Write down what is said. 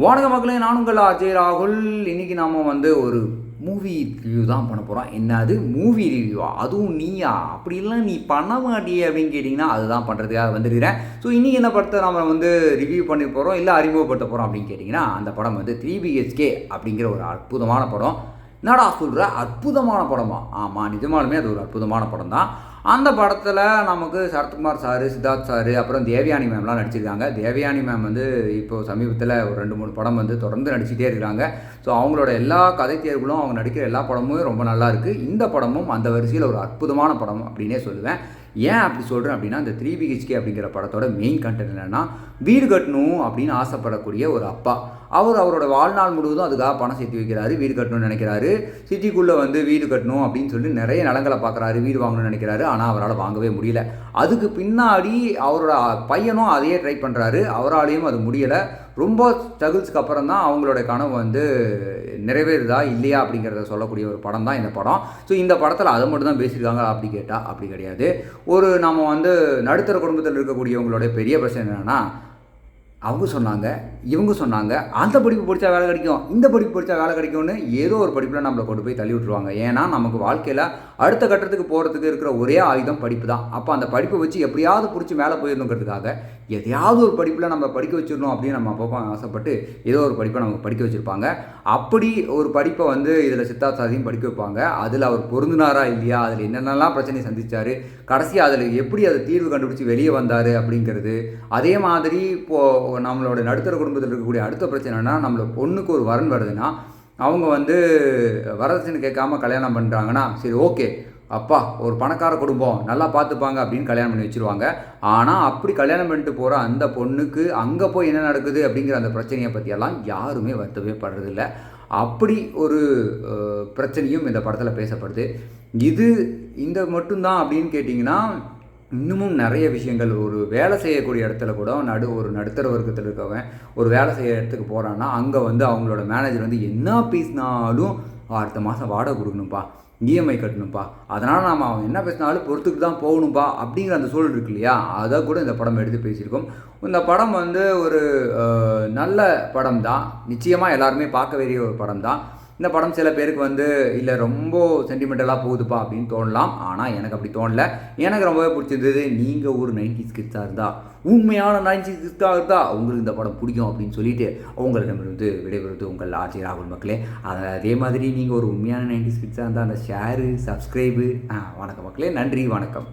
வணக்க மக்களே நான் உங்கள் அஜய் ராகுல். இன்றைக்கி நாம் வந்து ஒரு மூவி ரிவ்யூ தான் பண்ண போகிறோம் என்னது? மூவி ரிவ்யூவா அதுவும் நீயா? அப்படிலாம் நீ பண்ண மாட்டியே அப்படின்னு கேட்டிங்கன்னா அதுதான் பண்ணுறதுக்காக வந்துருக்கிறேன். ஸோ இன்றைக்கி என்ன படத்தை நம்ம வந்து ரிவ்யூ பண்ணி போகிறோம் இல்லை அறிமுகப்படுத்த போகிறோம் அப்படின்னு கேட்டிங்கன்னா அந்த படம் வந்து த்ரீ பிஹெச்கே அப்படிங்கிற ஒரு அற்புதமான படம். என்னடா சொல்கிற அற்புதமான படமா? ஆமாம் நிஜமாலுமே அது ஒரு அற்புதமான படம் தான் அந்த படத்தில் நமக்கு சரத்குமார் சாரு சித்தார்த் சாரு அப்புறம் தேவயானி மேம்லாம் நடிச்சிருக்காங்க. தேவயானி மேம் வந்து இப்போது சமீபத்தில் ஒரு ரெண்டு மூணு படம் வந்து தொடர்ந்து நடிச்சிட்டே இருக்கிறாங்க ஸோ அவங்களோட எல்லா கதை தேர்வுகளும் அவங்க நடிக்கிற எல்லா படமும் ரொம்ப நல்லா இருக்குது இந்த படமும் அந்த வரிசையில் ஒரு அற்புதமான படம் அப்படின்னே சொல்லுவேன். ஏன் அப்படி சொல்கிறேன் அப்படின்னா இந்த த்ரீ பிஹெச்கே அப்படிங்கிற படத்தோட மெயின் கண்டென்ட் என்னென்னா வீடு கட்டணும் அப்படின்னு ஆசைப்படக்கூடிய ஒரு அப்பா. அவர் அவரோட வாழ்நாள் முழுவதும் அதுக்காக பணம் சேர்த்து வைக்கிறாரு வீடு கட்டணும்னு நினைக்கிறாரு. சிட்டிக்குள்ளே வந்து வீடு கட்டணும் அப்படின்னு சொல்லி நிறைய நிலங்களை பார்க்குறாரு வீடு வாங்கணும்னு நினைக்கிறாரு. ஆனால் அவரால் வாங்கவே முடியல. அதுக்கு பின்னாடி அவரோட பையனும் அதையே ட்ரை பண்ணுறாரு அவராலையும் அது முடியலை. ரொம்ப ஸ்ட்ரகிள்ஸ்க்கு அப்புறம் தான் அவங்களோட கனவு வந்து நிறைவேறுதா இல்லையா அப்படிங்கிறத சொல்லக்கூடிய ஒரு படம் தான் இந்த படம். ஸோ இந்த படத்தில் அதை மட்டும் தான் பேசியிருக்காங்க அப்படி கேட்டால் அப்படி கிடையாது. ஒரு நாம் வந்து நடுத்தர குடும்பத்தில் இருக்கக்கூடியவங்களோட பெரிய பிரச்சனை என்னென்னா அவங்க சொன்னாங்க இவங்க சொன்னாங்க அந்த படிப்பு படித்தா வேலை கிடைக்கும் இந்த படிப்பு படித்தா வேலை கிடைக்கும்னு ஏதோ ஒரு படிப்பில் நம்மளை கொண்டு போய் தள்ளி விட்ருவாங்க ஏன்னா நமக்கு வாழ்க்கையில் அடுத்த கட்டத்துக்கு போகிறதுக்கு இருக்கிற ஒரே ஆயுதம் படிப்பு தான். அப்போ அந்த படிப்பை வச்சு எப்படியாவது பிடிச்சி மேலே போயிடணுங்கிறதுக்காக எதையாவது ஒரு படிப்பில் நம்ம படிக்க வச்சிடணும் அப்படின்னு நம்ம அப்பப்போ ஆசைப்பட்டு ஏதோ ஒரு படிப்பை நமக்கு படிக்க வச்சுருப்பாங்க. அப்படி ஒரு படிப்பை வந்து இதில் சித்தார்த் சாதியும் படிக்க வைப்பாங்க. அதில் அவர் பொருந்தினாரா இல்லையா? அதில் என்னென்னலாம் பிரச்சனையை சந்திச்சார்? கடைசி அதில் எப்படி அதை தீர்வு கண்டுபிடிச்சி வெளியே வந்தார் அப்படிங்கிறது. அதே மாதிரி இப்போது நம்மளோட நடுத்தர குடும்பத்தில் இருக்கக்கூடிய அடுத்த பிரச்சனைனா நம்மளோட பொண்ணுக்கு ஒரு வரன் வருதுன்னா அவங்க வந்து வரதட்சணை கேட்காம கல்யாணம் பண்ணுறாங்கன்னா சரி ஓகே. அப்பா ஒரு பணக்கார குடும்பம் நல்லா பார்த்துப்பாங்க அப்படின்னு கல்யாணம் பண்ணி வச்சுருவாங்க. ஆனால் அப்படி கல்யாணம் பண்ணிட்டு போகிற அந்த பொண்ணுக்கு அங்கே போய் என்ன நடக்குது அப்படிங்கிற அந்த பிரச்சனையை பற்றியெல்லாம் யாருமே வருத்தமே படுறதில்ல. அப்படி ஒரு பிரச்சனையும் இந்த படத்தில் பேசப்படுது. இது இந்த மட்டும்தான் அப்படின்னு கேட்டிங்கன்னா இன்னமும் நிறைய விஷயங்கள். ஒரு வேலை செய்யக்கூடிய இடத்துல கூட நடு ஒரு நடுத்தர வர்க்கத்தில் இருக்கவன் ஒரு வேலை செய்ய இடத்துக்கு போகிறான்னா அங்கே வந்து அவங்களோட மேனேஜர் வந்து என்ன பேசினாலும் அடுத்த மாதம் வாடகை கொடுக்கணும்ப்பா இஎம்ஐ கட்டணும்ப்பா அதனால் நாம் அவன் என்ன பேசினாலும் பொறுத்துக்கு தான் போகணும்ப்பா அப்படிங்கிற அந்த சூழல் இருக்கு இல்லையா? அதை கூட இந்த படம் எடுத்து பேசியிருக்கோம். இந்த படம் வந்து ஒரு நல்ல படம் தான் நிச்சயமாக எல்லாருமே பார்க்க வேண்டிய ஒரு படம் தான் இந்த படம் சில பேருக்கு வந்து இல்லை ரொம்ப சென்டிமெண்டலாக போகுதுப்பா அப்படின்னு தோணலாம். ஆனால் எனக்கு அப்படி தோணல. எனக்கு ரொம்பவே பிடிச்சிருந்தது நீங்கள் ஒரு நைன்டி கிட்ஸாக இருந்தால் உண்மையான நைன்டி கிட்ஸாக இருந்தால் உங்களுக்கு இந்த படம் பிடிக்கும் அப்படின்னு சொல்லிட்டு உங்களிடமிருந்து விடைபெறுவது உங்கள் ஆட்சி ராகுல் மக்களே. அதை அதே மாதிரி நீங்கள் ஒரு உண்மையான நைன்டி கிட்ஸாக இருந்தால் அந்த ஷேரு சப்ஸ்கிரைபு வணக்கம் மக்களே. நன்றி வணக்கம்.